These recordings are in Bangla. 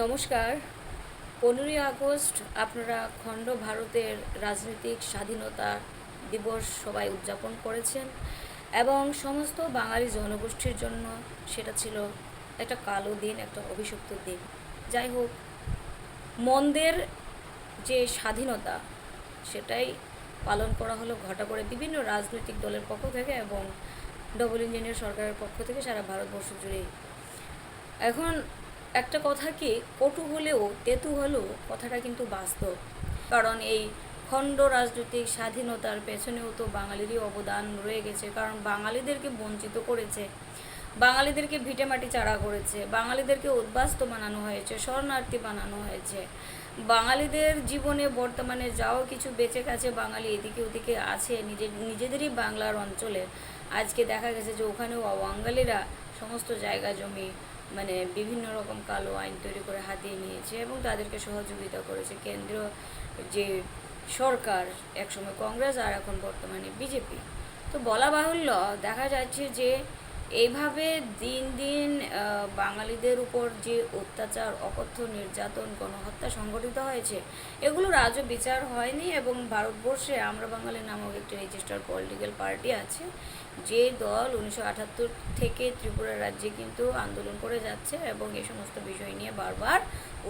নমস্কার। পনেরোই আগস্ট আপনারা খণ্ড ভারতের রাজনৈতিক স্বাধীনতা দিবস সবাই উদযাপন করেছেন এবং সমস্ত বাঙালি জনগোষ্ঠীর জন্য সেটা ছিল একটা কালো দিন, একটা অভিশপ্ত দিন। যাই হোক, মন্দের যে স্বাধীনতা, সেটাই পালন করা হলো, ঘটা করে বিভিন্ন রাজনৈতিক দলের পক্ষ থেকে এবং ডবল ইঞ্জিনিয়ার সরকারের পক্ষ থেকে সারা ভারতবর্ষ জুড়েই। এখন একটা কথা কি, কটু হলেও তেতু হলেও কথাটা কিন্তু বাস্তব। কারণ এই খণ্ড রাজনৈতিক স্বাধীনতার পেছনেও তো বাঙালিরই অবদান রয়ে গেছে। কারণ বাঙালিদেরকে বঞ্চিত করেছে, বাঙালিদেরকে ভিটেমাটি চাড়া করেছে, বাঙালিদেরকে উদ্বাস্ত বানানো হয়েছে, শরণার্থী বানানো হয়েছে। বাঙালিদের জীবনে বর্তমানে যাও কিছু বেঁচে গেছে বাঙালি, এদিকে ওদিকে আছে নিজের নিজেদেরই বাংলার অঞ্চলে। আজকে দেখা গেছে যে ওখানেও বাঙালিরা সমস্ত জায়গা জমি মানে বিভিন্ন রকম কালো আইন তৈরি করে হাতিয়ে নিয়েছে এবং তাদেরকে সহযোগিতা করেছে কেন্দ্রীয় যে সরকার, একসময় কংগ্রেস আর এখন বর্তমানে বিজেপি। তো বলা বাহুল্য, দেখা যাচ্ছে যে এইভাবে দিন দিন বাঙালিদের উপর যে অত্যাচার, অকথ্য, নির্যাতন, গণহত্যা সংঘটিত হয়েছে, এগুলোর আজও বিচার হয়নি এবং ভারতবর্ষে আমরা বাঙালি নামক একটি রেজিস্টার পলিটিক্যাল পার্টি আছে। যে দল উনিশশো আটাত্তর থেকে ত্রিপুরা রাজ্যে কিন্তু আন্দোলন করে যাচ্ছে এবং এই সমস্ত বিষয় নিয়ে বারবার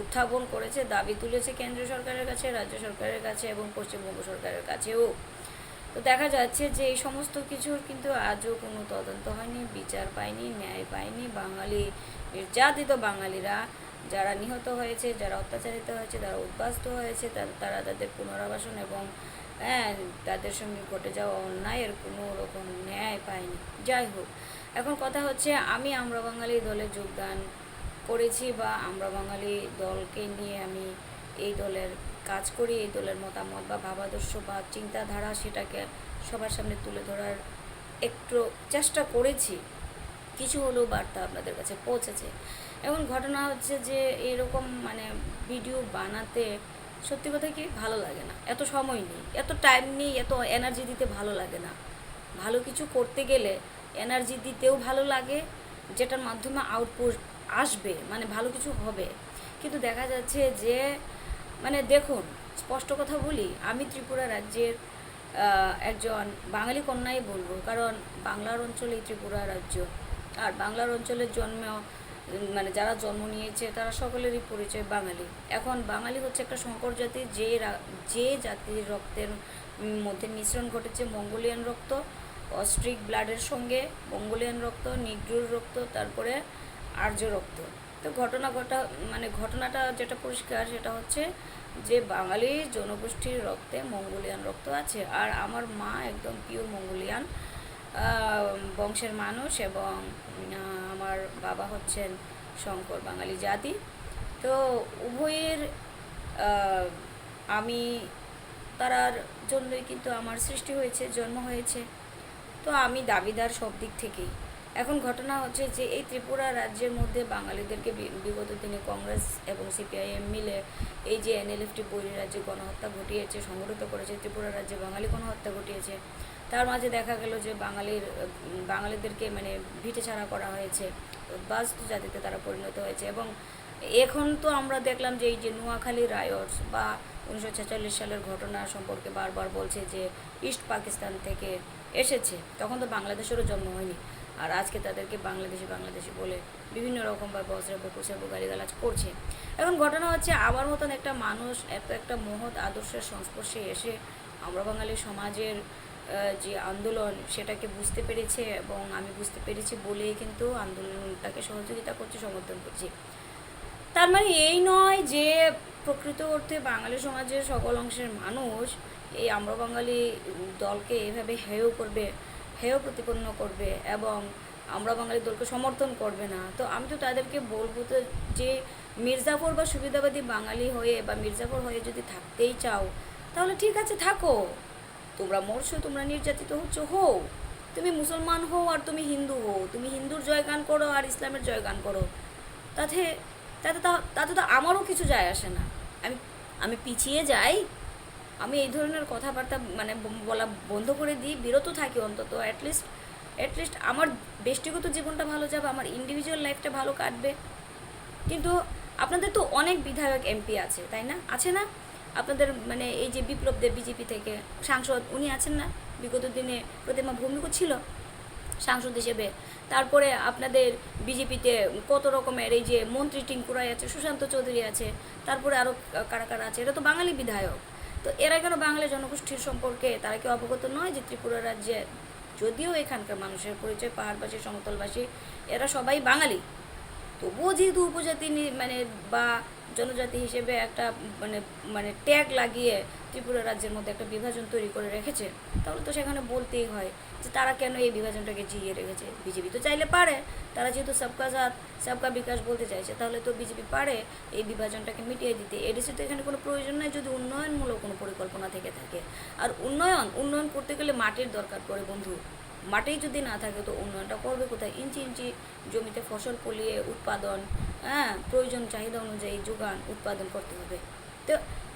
উত্থাপন করেছে, দাবি তুলেছে কেন্দ্র সরকারের কাছে, রাজ্য সরকারের কাছে এবং পশ্চিমবঙ্গ সরকারের কাছেও। তো দেখা যাচ্ছে যে এই সমস্ত কিছুর কিন্তু আজও কোনো তদন্ত হয়নি, বিচার পায়নি, ন্যায় পায়নি। বাঙালি, নির্যাতিত বাঙালিরা যারা নিহত হয়েছে, যারা অত্যাচারিত হয়েছে, যারা উদ্বাস্ত হয়েছে তারা তাদের পুনরাবাসন এবং হ্যাঁ তাদের সঙ্গে ঘটে যাওয়া অন্যায়ের কোনো রকম ন্যায় পায়নি যাই হোক, এখন কথা হচ্ছে আমি আমরা বাঙালি দলে যোগদান করেছি বা আমরা বাঙালি দলকে নিয়ে আমি এই দলের কাজ করি, এই দলের মতামত বা ভাবাদর্শ বা চিন্তাধারা সেটাকে সবার সামনে তুলে ধরার একটু চেষ্টা করেছি। কিছু হলেও বার্তা আপনাদের কাছে পৌঁছেছে। এখন ঘটনা হচ্ছে যে এরকম মানে ভিডিও বানাতে সত্যি কথা কি ভালো লাগে না। এত সময় নেই, এত টাইম নেই, এত এনার্জি দিতে ভালো লাগে না। ভালো কিছু করতে গেলে এনার্জি দিতেও ভালো লাগে, যেটার মাধ্যমে আউটপুট আসবে মানে ভালো কিছু হবে। কিন্তু দেখা যাচ্ছে যে মানে দেখুন, স্পষ্ট কথা বলি, আমি ত্রিপুরা রাজ্যের একজন বাঙালি কন্যাই বলব, কারণ বাংলার অঞ্চলেই ত্রিপুরা রাজ্য, আর বাংলার অঞ্চলের জন্ম মানে যারা জন্ম নিয়েছে, তারা সকলেরই পরিচয় বাঙালি। এখন বাঙালি হচ্ছে একটা সংকর জাতি, যে যে জাতির রক্তের মধ্যে মিশ্রণ ঘটেছে মঙ্গোলিয়ান রক্ত, অস্ট্রিক ব্লাডের সঙ্গে মঙ্গোলিয়ান রক্ত, নিগ্রুর রক্ত, তারপরে আর্য রক্ত। তো ঘটনা ঘটা মানে ঘটনাটা যেটা পরিষ্কার, সেটা হচ্ছে যে বাঙালি জনগোষ্ঠীর রক্তে মঙ্গোলিয়ান রক্ত আছে। আর আমার মা একদম পিওর মঙ্গোলিয়ান। বংশের মানুষ এবং আমার বাবা হচ্ছেন শঙ্কর বাঙালি জাতি। তো উভয়ের আমি, তারার জন্যই কিন্তু আমার সৃষ্টি হয়েছে, জন্ম হয়েছে। তো আমি দাবিদার সব দিক থেকেই। এখন ঘটনা হচ্ছে যে এই ত্রিপুরা রাজ্যের মধ্যে বাঙালিদেরকে বিগত দিনে কংগ্রেস এবং সিপিআইএম মিলে এই যে এনএলএফটি বৈরী রাজ্যে গণহত্যা ঘটিয়েছে, সংগঠিত করেছে, ত্রিপুরা রাজ্যে বাঙালি গণহত্যা ঘটিয়েছে, তার মাঝে দেখা গেল যে বাঙালির বাঙালিদেরকে মানে ভিটে ছাড়া করা হয়েছে, বাস্ত জাতিতে তারা পরিণত হয়েছে এবং এখন তো আমরা দেখলাম যে এই যে নোয়াখালী রায়টস বা উনিশশো ছেচল্লিশ সালের ঘটনা সম্পর্কে বারবার বলছে যে ইস্ট পাকিস্তান থেকে এসেছে, তখন তো বাংলাদেশেরও জন্ম হয়নি। আর আজকে তাদেরকে বাংলাদেশি বাংলাদেশি বলে বিভিন্ন রকমভাবে অশ্রাব্য কুশ্রাব্য গালিগালাজ করছে। এখন ঘটনা হচ্ছে আমার মতন একটা মানুষ, এত একটা মহৎ আদর্শের সংস্পর্শে এসে আমরা বাঙালি সমাজের যে আন্দোলন সেটাকে বুঝতে পেরেছে এবং আমি বুঝতে পেরেছি বলেই কিন্তু আন্দোলনটাকে সহযোগিতা করছি, সমর্থন করছি। তার মানে এই নয় যে প্রকৃত অর্থে বাঙালি সমাজের সকল অংশের মানুষ এই আমরা বাঙালি দলকে এভাবে হেয় করবে। হেয় প্রতিপন্ন করবে এবং আমরা বাঙালি দলকে সমর্থন করবে না। তো আমি তো তাদেরকে বলব তো যে মির্জাফর বা সুবিধাবাদী বাঙালি হয়ে বা মির্জাফর হয়ে যদি থাকতেই চাও, তাহলে ঠিক আছে, থাকো। তোমরা মরছো, তোমরা নির্যাতিত হচ্ছ, হও। তুমি মুসলমান হও আর তুমি হিন্দু হও। তুমি হিন্দুর জয়গান করো আর ইসলামের জয়গান করো। তাতে তাতে তাতে তো আমারও কিছু যায় আসে না। আমি আমি পিছিয়ে যাই আমি এই ধরনের কথাবার্তা মানে বলা বন্ধ করে দিই, বিরত থাকি অন্তত অ্যাটলিস্ট অ্যাটলিস্ট আমার ব্যক্তিগত জীবনটা ভালো যাবে, আমার ইন্ডিভিজুয়াল লাইফটা ভালো কাটবে। কিন্তু আপনাদের তো অনেক বিধায়ক এমপি আছে, তাই না? আছে না? আপনাদের মানে এই যে বিপ্লব দেব বিজেপি থেকে সাংসদ, উনি আছেন না? বিগত দিনে প্রতিমা ভৌমিক ছিল সাংসদ হিসেবে। তারপরে আপনাদের বিজেপিতে কত রকমের এই যে মন্ত্রী টিঙ্কুরাই আছে, সুশান্ত চৌধুরী আছে, তারপরে আরও কারা কারা আছে? এটা তো বাঙালি বিধায়ক। তো এরা কেন বাংলা জনগোষ্ঠীর সম্পর্কে তারা কি অবগত নয় যে ত্রিপুরা রাজ্যে যদিও এখানকার মানুষের পরিচয়, পাহাড়বাসী, সমতলবাসী, এরা সবাই বাঙালি। তবুও যেহেতু উপজাতি মানে বা জনজাতি হিসেবে একটা মানে মানে ট্যাগ লাগিয়ে ত্রিপুরা রাজ্যের মধ্যে একটা বিভাজন তৈরি করে রেখেছে। তাহলে তো সেখানে বলতেই হয় যে তারা কেন এই বিভাজনটাকে জিইয়ে রেখেছে? বিজেপি তো চাইলে পারে। তারা যেহেতু সবকা সাথ, সবকা বিকাশ বলতে চাইছে, তাহলে তো বিজেপি পারে এই বিভাজনটাকে মিটিয়ে দিতে। এডিসি তো এখানে কোনো প্রয়োজন নেই, যদি উন্নয়নমূলক কোনো পরিকল্পনা থেকে থাকে। আর উন্নয়ন উন্নয়ন করতে গেলে মাটির দরকার পড়ে বন্ধু। মাটি যদি না থাকে তো উন্নয়নটা করবে কোথায়? ইঞ্চি ইঞ্চি জমিতে ফসল ফলিয়ে উৎপাদন হ্যাঁ প্রয়োজন চাহিদা অনুযায়ী যোগান উৎপাদন করতে হবে। তো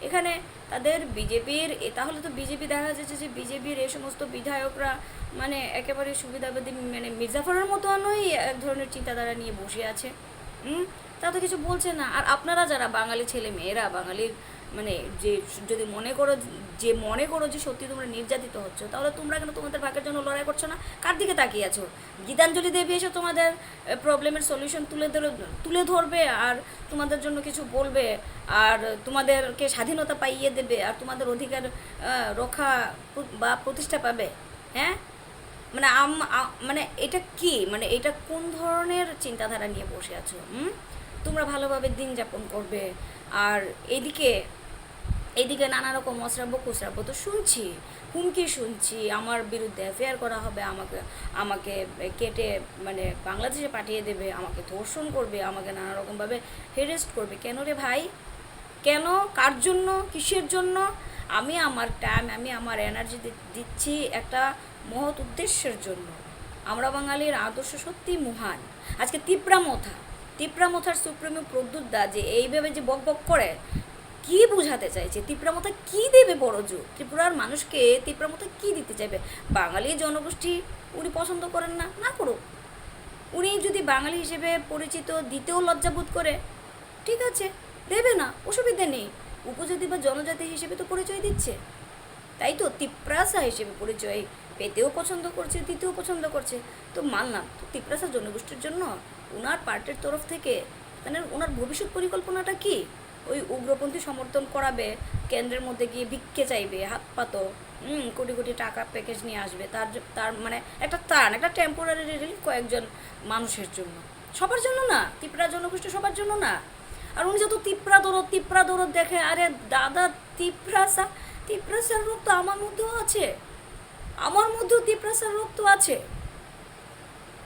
এখানে তাদের বিজেপির তাহলে তো বিজেপি দেখা যাচ্ছে যে বিজেপির এই সমস্ত বিধায়করা মানে একেবারে সুবিধাবাদী মানে মির্জাফরের মতনই এক ধরনের চিন্তাধারা নিয়ে বসে আছে। তা তো কিছু বলছে না। আর আপনারা যারা বাঙালি ছেলে মেয়েরা, বাঙালির মানে যে, যদি মনে করো যে মনে করো যে সত্যি তোমরা নির্যাতিত হচ্ছ, তাহলে তোমরা কেন তোমাদের ভাগের জন্য লড়াই করছ না? কার দিকে তাকিয়ে আছো? গীতাঞ্জলি দেবী এসে তোমাদের প্রবলেমের সলিউশন তুলে ধরে, তুলে ধরবে আর তোমাদের জন্য কিছু বলবে আর তোমাদেরকে স্বাধীনতা পাইয়ে দেবে আর তোমাদের অধিকার রক্ষা বা প্রতিষ্ঠা পাবে। হ্যাঁ? মানে আম মানে এটা কি? মানে এটা কোন ধরনের চিন্তাধারা নিয়ে বসে আছো? তোমরা ভালোভাবে দিন যাপন করবে। আর এদিকে এদিকে নানা রকম অশ্রাব্য কুশ্রাব্য তো শুনছি, হুমকি শুনছি, আমার বিরুদ্ধে এফআইআর করা হবে, আমাকে আমাকে কেটে মানে বাংলাদেশে পাঠিয়ে দেবে, আমাকে ধর্ষণ করবে, আমাকে নানা রকমভাবে হেরেস্ট করবে। কেন রে ভাই? কেন? কার জন্য? কিসের জন্য? আমি আমার টাইম আমি আমার এনার্জি দিচ্ছি একটা মহৎ উদ্দেশ্যের জন্য। আমরা বাঙালির আদর্শ সত্যি মহান। আজকে তিপ্রা মথা। তিপ্রা মথার সুপ্রিমো প্রদ্যুৎ দা যে এইভাবে যে বক বক করে, কি বোঝাতে চাইছে? তিপ্রামতা কি দেবে বড় জোর? ত্রিপুরার মানুষকে তিপ্রামতা কি দিতে চাইবে? বাঙালি জনগোষ্ঠী উনি পছন্দ করেন না না করুক। উনি যদি বাঙালি হিসেবে পরিচিত দিতেও লজ্জাবোধ করে, ঠিক আছে, দেবে না, অসুবিধা নেই। উপজাতি বা জনজাতি হিসেবে তো পরিচয় দিচ্ছে। তাই তো তিপ্রাসা হিসেবে পরিচয় পেতেও পছন্দ করছে, দিতেও পছন্দ করছে। তো মানলাম, তো তিপ্রাসা জনগোষ্ঠীর জন্য ওনার পার্টির তরফ থেকে মানে ওনার ভবিষ্যৎ পরিকল্পনাটা কি? ওই উগ্রপন্থী সমর্থন করাবে, কেন্দ্রের মধ্যে গিয়ে ভিক্ষে চাইবে, হাত পাতো কোটি কোটি টাকা প্যাকেজ নিয়ে আসবে, তার তার মানে একটা ত্রাণ, একটা টেম্পোরারি রিলিফ কয়েকজন মানুষের জন্য। সবার জন্য না, তিপ্রা জনগোষ্ঠী সবার জন্য না। আর উনি যত তিপ্রা দরদ তিপ্রা দরদ দেখে, আরে দাদা, তিপ্রাসা তিপ্রাসার রোগ তো আমার মধ্যেও আছে। আমার মধ্যেও তিপ্রাসার রোগ তো আছে।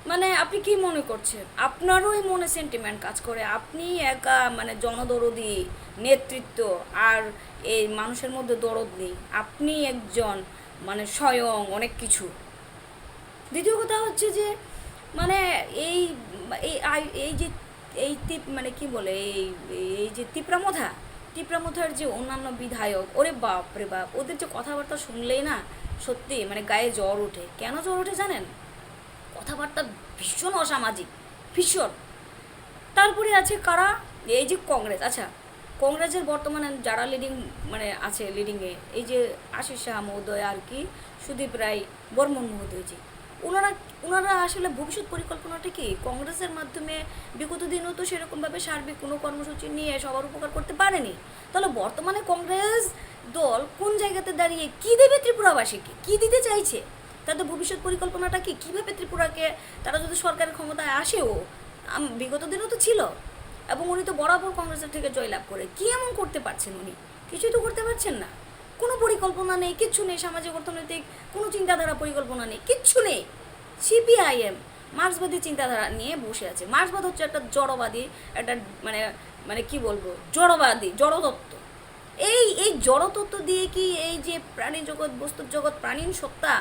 মানে আপনি কি মনে করছেন? আপনারই মনে সেন্টিমেন্ট কাজ করে। আপনি একা মানে জনদরদি, নেতৃত্ব আর এই মানুষের মধ্যে দরদ নেই। আপনি একজন মানে স্বয়ং অনেক কিছু। দ্বিতীয় কথা হচ্ছে যে মানে এই এই যে, এই তিপ মানে কি বলে, এই এই যে তিপ্রামথা তিপ্রামথার যে অন্যান্য বিধায়ক, ওরে বাপ রে বাপ, ওদের যে কথাবার্তা শুনলেই না সত্যি মানে গায়ে জ্বর ওঠে। কেন জ্বর ওঠে জানেন? কথাবার্তা ভীষণ অসামাজিক, ভীষণ। তারপরে আছে কারা? এই যে কংগ্রেস আচ্ছা কংগ্রেসের বর্তমানে যারা লিডিং মানে আছে লিডিংয়ে এই যে আশিস শাহ মহোদয় আর কি, সুদীপ রায়, বর্মন মহোদয়জি ওনারা ওনারা আসলে ভবিষ্যৎ পরিকল্পনাটা কি? কংগ্রেসের মাধ্যমে বিগত দিনেও তো সেরকমভাবে সার্বিক কোনো কর্মসূচি নিয়ে সবার উপকার করতে পারেনি। তাহলে বর্তমানে কংগ্রেস দল কোন জায়গাতে দাঁড়িয়ে কি দেবে ত্রিপুরাবাসীকে? কি দিতে চাইছে? তাদের ভবিষ্যৎ পরিকল্পনাটা কি? কীভাবে ত্রিপুরাকে, তারা যদি সরকারের ক্ষমতায় আসেও বিগত দিনও তো ছিল। এবং উনি তো বরাবর কংগ্রেসের থেকে জয়লাভ করে। কি এমন করতে পারছেন উনি? কিছুই তো করতে পারছেন না। কোনো পরিকল্পনা নেই, কিচ্ছু নেই সামাজিক, অর্থনৈতিক, কোনো চিন্তাধারা পরিকল্পনা নেই, কিচ্ছু নেই। সিপিআইএম, মার্ক্সবাদী চিন্তাধারা নিয়ে বসে আছে। মার্ক্সবাদ হচ্ছে একটা জড়বাদী, একটা মানে মানে কি বলব, জড়বাদী, জড়তত্ত্ব। এই এই জড়তত্ত্ব দিয়ে কি এই যে প্রাণী জগৎ, বস্তুর জগৎ প্রাণীন সত্তা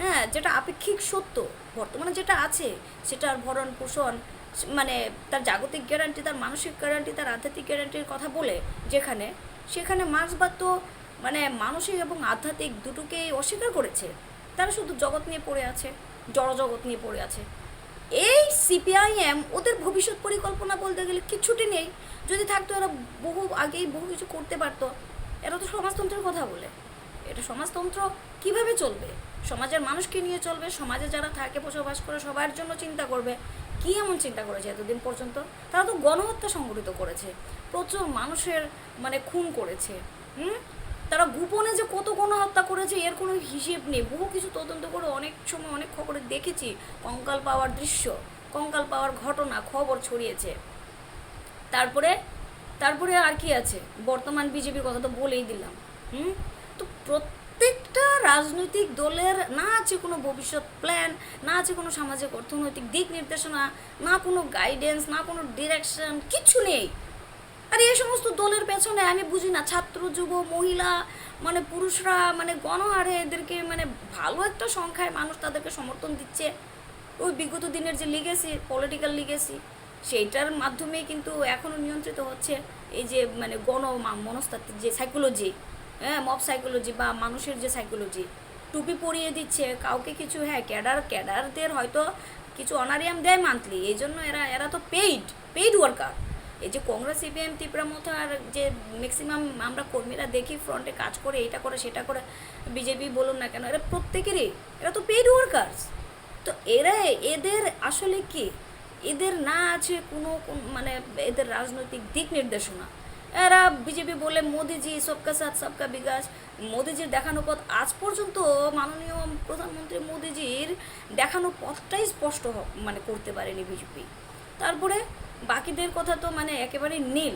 হ্যাঁ যেটা আপেক্ষিক সত্য, বর্তমানে যেটা আছে, সেটার ভরণ পোষণ মানে তার জাগতিক গ্যারান্টি তার মানসিক গ্যারান্টি তার আধ্যাত্মিক গ্যারান্টির কথা বলে, যেখানে, সেখানে মার্ক্সবাদ তো মানে মানসিক এবং আধ্যাত্মিক দুটোকেই অস্বীকার করেছে। তারা শুধু জগৎ নিয়ে পড়ে আছে জড় জগৎ নিয়ে পড়ে আছে। এই সিপিআইএম ওদের ভবিষ্যৎ পরিকল্পনা বলতে গেলে কিছুটি নেই। যদি থাকতো এরা বহু আগেই বহু কিছু করতে পারতো। এরা তো সমাজতন্ত্রের কথা বলে। এটা সমাজতন্ত্র কীভাবে চলবে? সমাজের মানুষকে নিয়ে চলবে? সমাজে যারা থাকে, বসবাস করে, সবার জন্য চিন্তা করবে। কি এমন চিন্তা করেছে এতদিন পর্যন্ত? তারা তো গণহত্যা সংগঠিত করেছে। প্রচুর মানুষের মানে খুন করেছে। হুম? তারা গোপনে যে কত গণহত্যা করেছে, এর কোনো হিসেব নেই। বহু কিছু তদন্ত করে অনেক সময় অনেক খবরে দেখেছি, কঙ্কাল পাওয়ার দৃশ্য, কঙ্কাল পাওয়ার ঘটনা, খবর ছড়িয়েছে। তারপরে তারপরে আর কি আছে? বর্তমান বিজেপির কথা তো বলেই দিলাম। হুম? তো প্রত্যেকটা রাজনৈতিক দলের, না আছে কোনো ভবিষ্যৎ প্ল্যান, না আছে কোনো সামাজিক, অর্থনৈতিক দিক নির্দেশনা, না কোনো গাইডেন্স না কোনো ডিরেকশন কিছু নেই। আর, এই সমস্ত দলের পেছনে আমি বুঝি না, ছাত্র, যুব, মহিলা মানে পুরুষরা মানে গণহারে এদেরকে মানে ভালো একটা সংখ্যায় মানুষ তাদেরকে সমর্থন দিচ্ছে। ওই বিগত দিনের যে লিগেসি পলিটিক্যাল লিগেসি সেইটার মাধ্যমে কিন্তু এখনও নিয়ন্ত্রিত হচ্ছে এই যে মানে গণ মনস্তাত্ত্বিক যে সাইকোলজি হ্যাঁ মব সাইকোলজি বা মানুষের যে সাইকোলজি টুপি পরিয়ে দিচ্ছে, কাউকে কিছু হ্যাঁ ক্যাডার, ক্যাডারদের হয়তো কিছু অনারিয়াম দেয় মান্থলি এই জন্য এরা এরা তো পেইড পেইড ওয়ার্কার এই যে কংগ্রেস সিপিএম ত্রিপুরা মথার যে ম্যাক্সিমাম আমরা কর্মীরা দেখি ফ্রন্টে কাজ করে এটা করে, সেটা করে বিজেপি বলুন না কেন, এরা প্রত্যেকেরই, এরা তো পেইড ওয়ার্কার্স তো এরা, এদের আসলে কি? এদের না আছে কোনো মানে এদের রাজনৈতিক দিক নির্দেশনা। এরা বিজেপি বলে, মোদিজি, সবকা সাথ, সবকা বিকাশ। মোদিজির দেখানো পথ আজ পর্যন্ত মাননীয় প্রধানমন্ত্রী মোদিজির দেখানো পথটাই স্পষ্ট মানে করতে পারেনি বিজেপি তারপরে বাকিদের কথা তো মানে একেবারে নীল।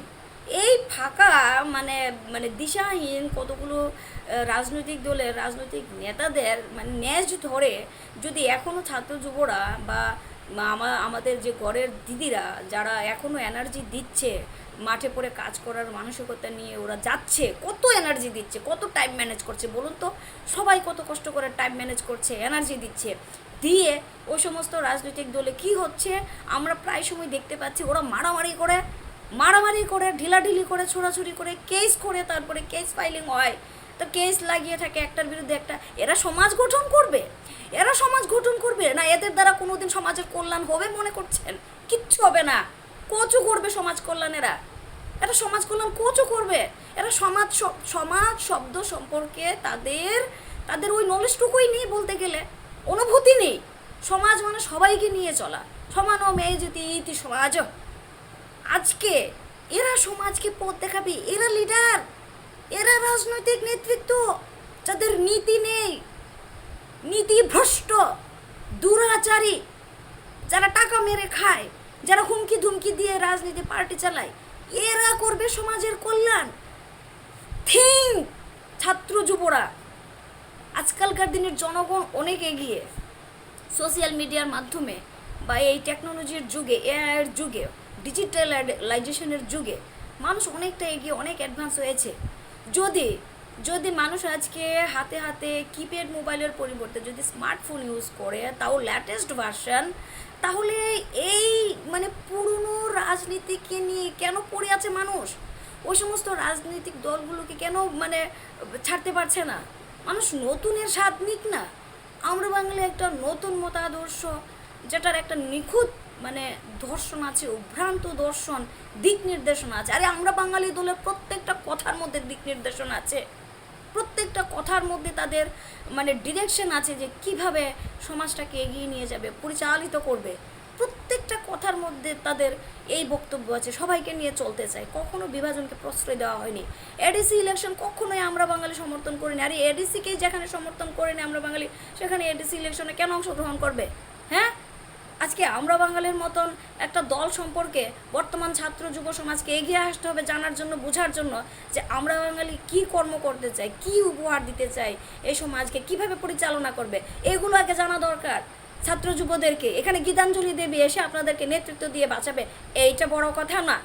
এই ফাঁকা মানে মানে দিশাহীন কতগুলো রাজনৈতিক দলের, রাজনৈতিক নেতাদের মানে ন্যাজ ধরে যদি এখনও ছাত্র যুবরা বা আমা, আমাদের যে ঘরের দিদিরা, যারা এখনও এনার্জি দিচ্ছে, মাঠে পড়ে কাজ করার মানসিকতা নিয়ে ওরা যাচ্ছে, কত এনার্জি দিচ্ছে, কত টাইম ম্যানেজ করছে, বলুন তো? সবাই কত কষ্ট করে টাইম ম্যানেজ করছে এনার্জি দিচ্ছে। দিয়ে ওই সমস্ত রাজনৈতিক দলে কি হচ্ছে, আমরা প্রায় সময় দেখতে পাচ্ছি ওরা মারামারি করে মারামারি করে, ঢিলাঢিলি করে, ছোড়াছুড়ি করে, কেস করে, তারপরে কেস ফাইলিং হয়। তো কেস লাগিয়ে থাকে একটার বিরুদ্ধে একটা। এরা সমাজ গঠন করবে। এরা সমাজ গঠন করবে না, এদের দ্বারা কোনোদিন সমাজের কল্যাণ হবে মনে করছেন? কিচ্ছু হবে না। কচু করবে সমাজ কল্যাণ এরা সমাজ কল্যাণ কোচও করবে। এরা সমাজ সমাজ শব্দ সম্পর্কে তাদের তাদের ওই নলেজটুকুই নেই বলতে গেলে। অনুভূতি নেই। সমাজ মানে সবাইকে নিয়ে চলা। সমান ও মেয়ে যদি ইতি সমাজ। আজকে এরা সমাজকে পথ দেখাবে, এরা লিডার এরা রাজনৈতিক নেতৃত্ব, যাদের নীতি নেই, নীতি ভ্রষ্ট, দুরাচারী, যারা টাকা মেরে খায়, যারা হুমকি ধুমকি দিয়ে রাজনীতি পার্টি চালায়, এরা করবে সমাজের কল্যাণ। থিঙ্ক ছাত্র যুবরা। আজকালকার দিনের জনগণ অনেক এগিয়ে। সোশ্যাল মিডিয়ার মাধ্যমে বা এই টেকনোলজির যুগে, এআইয়ের যুগে, ডিজিটালাইজেশনের যুগে মানুষ অনেকটা এগিয়ে, অনেক অ্যাডভান্স হয়েছে। যদি যদি মানুষ আজকে হাতে হাতে কিপ্যাড মোবাইলের পরিবর্তে যদি স্মার্টফোন ইউজ করে, তাও ল্যাটেস্ট ভার্সন তাহলে এই মানে পুরনো রাজনীতিকে নিয়ে কেন পড়ে আছে মানুষ? ওই সমস্ত রাজনৈতিক দলগুলোকে কেন মানে ছাড়তে পারছে না? মানুষ নতুনের স্বাদ নিক না, আমরা বাঙালি একটা নতুন মতাদর্শ যেটার একটা নিখুঁত মানে দর্শন আছে ভ্রান্ত দর্শন দিক নির্দেশনা আছে। আরে আমরা বাঙালি দলের প্রত্যেকটা কথার মধ্যে দিক নির্দেশনা আছে। প্রত্যেকটা কথার মধ্যে তাদের মানে ডিরেকশন আছে যে কীভাবে সমাজটাকে এগিয়ে নিয়ে যাবে, পরিচালিত করবে। প্রত্যেকটা কথার মধ্যে তাদের এই বক্তব্য আছে, সবাইকে নিয়ে চলতে চায়। কখনো বিভাজনকে প্রশ্রয় দেওয়া হয়নি। এডিসি ইলেকশন কখনোই আমরা বাঙালি সমর্থন করিনি। আর এই এডিসিকেই যেখানে সমর্থন করিনি আমরা বাঙালি, সেখানে এডিসি ইলেকশনে কেন অংশগ্রহণ করবে? হ্যাঁ? আজকে আমরা বাঙালির মতন একটা দল সম্পর্কে বর্তমান ছাত্র যুব সমাজকে এগিয়ে আসতে হবে জানার জন্য, বোঝার জন্য যে আমরা বাঙালি কি কর্ম করতে চাই, কি উপহার দিতে চাই, এই সমাজকে কীভাবে পরিচালনা করবে, এগুলো আগে জানা দরকার। ছাত্র যুবদেরকে, এখানে গীতাঞ্জলি দেবী এসে আপনাদেরকে নেতৃত্ব দিয়ে বাঁচাবে, এইটা বড় কথা না।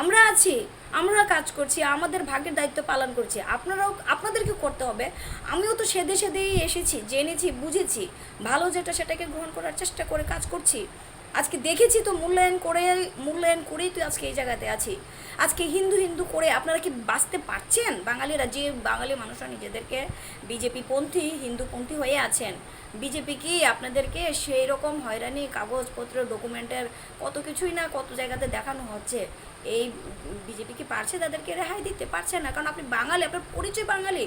আমরা আছি, আমরা কাজ করছি, আমাদের ভাগের দায়িত্ব পালন করছি। আপনারাও, আপনাদেরকে করতে হবে। আমিও তো সেদে সেদেই এসেছি, জেনেছি, বুঝেছি, ভালো যেটা সেটাকে গ্রহণ করার চেষ্টা করে কাজ করছি। আজকে দেখেছি তো মূল্যায়ন করে, মূল্যায়ন করেই তো আজকে এই জায়গাতে আছি। আজকে হিন্দু হিন্দু করে আপনারা কি বাঁচতে পারছেন? বাঙালিরা যে বাঙালি মানুষরা নিজেদেরকে বিজেপি পন্থী হিন্দুপন্থী হয়ে আছেন, বিজেপি কি আপনাদেরকে সেই রকম হয়রানি, কাগজপত্র, ডকুমেন্টের কত কিছুই না কত জায়গাতে দেখানো হচ্ছে? এই বিজেপি কি পারছে তাদেরকে রেহাই দিতে? পারছে না। কারণ আপনি বাঙালি, আপনার পরিচয় বাঙালি।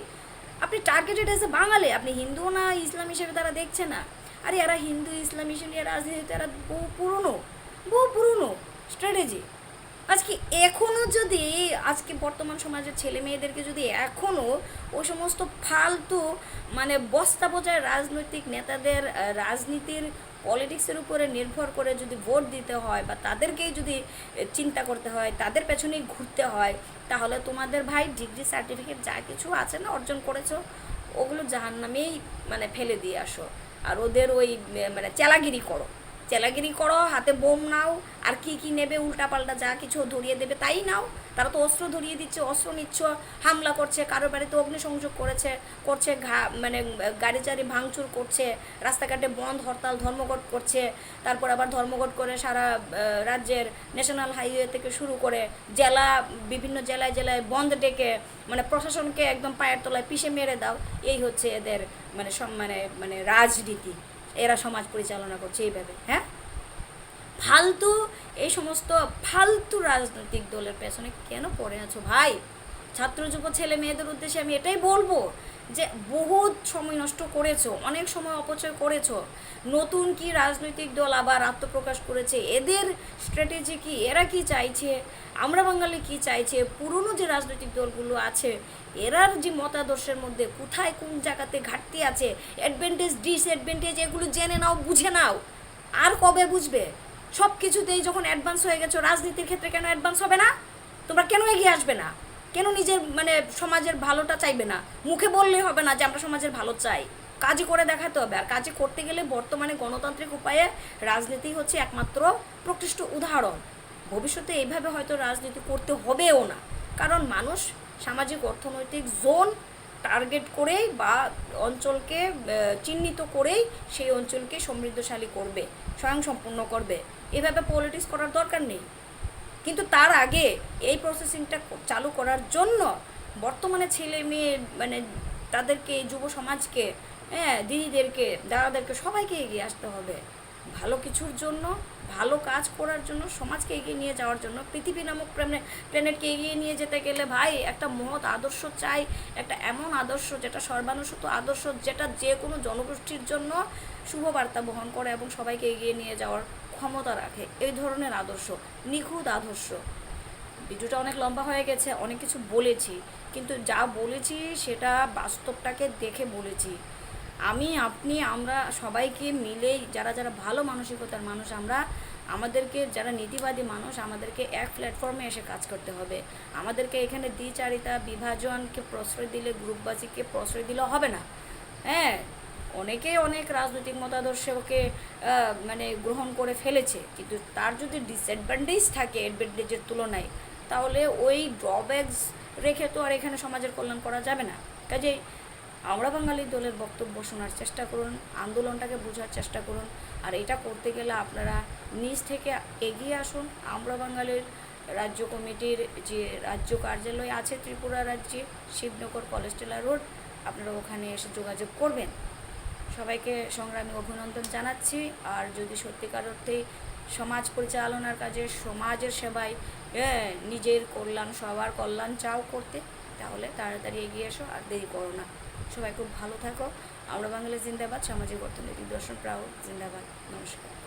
আপনি টার্গেটেড এসে বাঙালি। আপনি হিন্দু না, ইসলাম হিসেবে তারা দেখছে না। আরে এরা হিন্দু, ইসলাম হিসেবে রাজনীতিতে এরা বহু পুরনো বহু পুরনো স্ট্র্যাটেজি আজকে এখনও যদি, আজকে বর্তমান সমাজের ছেলে মেয়েদেরকে যদি এখনও ওই সমস্ত ফালতু মানে বস্তা বোঝায় রাজনৈতিক নেতাদের রাজনীতির পলিটিক্সের উপরে নির্ভর করে যদি ভোট দিতে হয় বা তাদেরকেই যদি চিন্তা করতে হয়, তাদের পেছনেই ঘুরতে হয়, তাহলে তোমাদের ভাই ডিগ্রি সার্টিফিকেট যা কিছু আছে না অর্জন করেছ, ওগুলো জাহান নামেই মানে ফেলে দিয়ে আসো। আর ওদের ওই মানে চেলাগিরি করো। চেলাগিরি করো, হাতে বোম নাও, আর কি কি নেবে উল্টা পাল্টা যা কিছু ধরিয়ে দেবে, তাই নাও। তারা তো অস্ত্র ধরিয়ে দিচ্ছে, অস্ত্র নিচ্ছ, হামলা করছে কারোর বাড়িতে অগ্নিসংযোগ করেছে, করছে ঘা মানে গাড়ি চাড়ি ভাঙচুর করছে, রাস্তাঘাটে বন্ধ হরতাল, ধর্মঘট করছে, তারপর আবার ধর্মঘট করে সারা রাজ্যের ন্যাশনাল হাইওয়ে থেকে শুরু করে জেলা, বিভিন্ন জেলায় জেলায় বন্ধ ডেকে মানে প্রশাসনকে একদম পায়ের তলায় পিষে মেরে দাও, এই হচ্ছে এদের মানে মানে মানে রাজনীতি। এরা সমাজ পরিচালনা করছে এইভাবে হ্যাঁ? ফালতু, এই সমস্ত ফালতু রাজনৈতিক দলের পেছনে কেন পড়ে আছো ভাই? ছাত্র যুব, ছেলে মেয়েদের উদ্দেশ্যে আমি এটাই বলব যে বহুত সময় নষ্ট করেছ, অনেক সময় অপচয় করেছ। নতুন কি রাজনৈতিক দল আবার আত্মপ্রকাশ করেছে? এদের স্ট্র্যাটেজি কি? এরা কি চাইছে? আমরা বাঙালি কি চাইছে? পুরনো যে রাজনৈতিক দলগুলো আছে, এরার যে মতাদর্শের মধ্যে কোথায় কোন জায়গাতে ঘাটতি আছে? অ্যাডভান্টেজ ডিসঅ্যাডভান্টেজ এগুলো জেনে নাও, বুঝে নাও। আর কবে বুঝবে? সব কিছুতেই যখন অ্যাডভান্স হয়ে গেছো, রাজনীতির ক্ষেত্রে কেন অ্যাডভান্স হবে না? তোমরা কেন এগিয়ে আসবে না? কেন নিজের মানে সমাজের ভালোটা চাইবে না? মুখে বললে হবে না যে আমরা সমাজের ভালো চাই। কাজই করে দেখাতে হবে। আর কাজে করতে গেলে বর্তমানে গণতান্ত্রিক উপায়ে রাজনীতি হচ্ছে একমাত্র প্রকৃষ্ট উদাহরণ। ভবিষ্যতে এইভাবে হয়তো রাজনীতি করতে হবেও না। কারণ মানুষ সামাজিক অর্থনৈতিক জোন টার্গেট করেই বা অঞ্চলকে চিহ্নিত করেই সেই অঞ্চলকে সমৃদ্ধশালী করবে। স্বয়ংসম্পূর্ণ করবে। এভাবে পলিটিক্স করার দরকার নেই। কিন্তু তার আগে এই প্রসেসিংটা চালু করার জন্য বর্তমানে ছেলে মেয়ে মানে তাদেরকে, যুব সমাজকে হ্যাঁ দিদিদেরকে, দাদাদেরকে সবাইকে এগিয়ে আসতে হবে। ভালো কিছুর জন্য, ভালো কাজ করার জন্য, সমাজকে এগিয়ে নিয়ে যাওয়ার জন্য, পৃথিবী নামক প্ল্যানে- প্ল্যানেটকে এগিয়ে নিয়ে যেতে গেলে ভাই একটা মহৎ আদর্শ চাই, একটা এমন আদর্শ যেটা সর্বানুসূত আদর্শ, যেটা যে কোনো জনগোষ্ঠীর জন্য শুভ বার্তা বহন করে এবং সবাইকে এগিয়ে নিয়ে যাওয়ার ক্ষমতা রাখে। এই ধরনের আদর্শ, নিখুঁত আদর্শ। ভিডিওটা অনেক লম্বা হয়ে গেছে, অনেক কিছু বলেছি। কিন্তু যা বলেছি সেটা বাস্তবটাকে দেখে বলেছি। আমি, আপনি, আমরা সবাইকে মিলেই যারা যারা ভালো মানসিকতার মানুষ, আমরা আমাদেরকে যারা নীতিবাদী মানুষ, আমাদেরকে এক প্ল্যাটফর্মে এসে কাজ করতে হবে। আমাদেরকে এখানে দ্বিচারিতা, বিভাজনকে প্রশ্রয় দিলে গ্রুপবাজিকে প্রশ্রয় দিলে হবে না। হ্যাঁ অনেকে অনেক রাজনৈতিক মতাদর্শকে মানে গ্রহণ করে ফেলেছে। কিন্তু তার যদি ডিসঅ্যাডভান্টেজ থাকে অ্যাডভান্টেজের তুলনায়, তাহলে ওই ড্রব্যাকস রেখে তো আর এখানে সমাজের কল্যাণ করা যাবে না। কাজেই আমরা বাঙালি দলের বক্তব্য শোনার চেষ্টা করুন, আন্দোলনটাকে বোঝার চেষ্টা করুন, আর এটা করতে গেলে আপনারা নিজ থেকে এগিয়ে আসুন। আমরা বাঙালির রাজ্য কমিটির যে রাজ্য কার্যালয় আছে ত্রিপুরা রাজ্যে, শিবনগর কলেস্টেলা রোড, আপনারা ওখানে এসে যোগাযোগ করবেন। সবাইকে সংগ্রামী অভিনন্দন জানাচ্ছি। আর যদি সত্যিকার অর্থেই সমাজ পরিচালনার কাজে, সমাজের সেবায় নিজের কল্যাণ, সবার কল্যাণ চাও করতে, তাহলে তাড়াতাড়ি এগিয়ে এসো আর দেরি করো না। সবাই খুব ভালো থাকো। আমরা বাঙালি জিন্দাবাদ, সামাজিক অর্থনৈতিক দর্শন প্রাও জিন্দাবাদ। নমস্কার।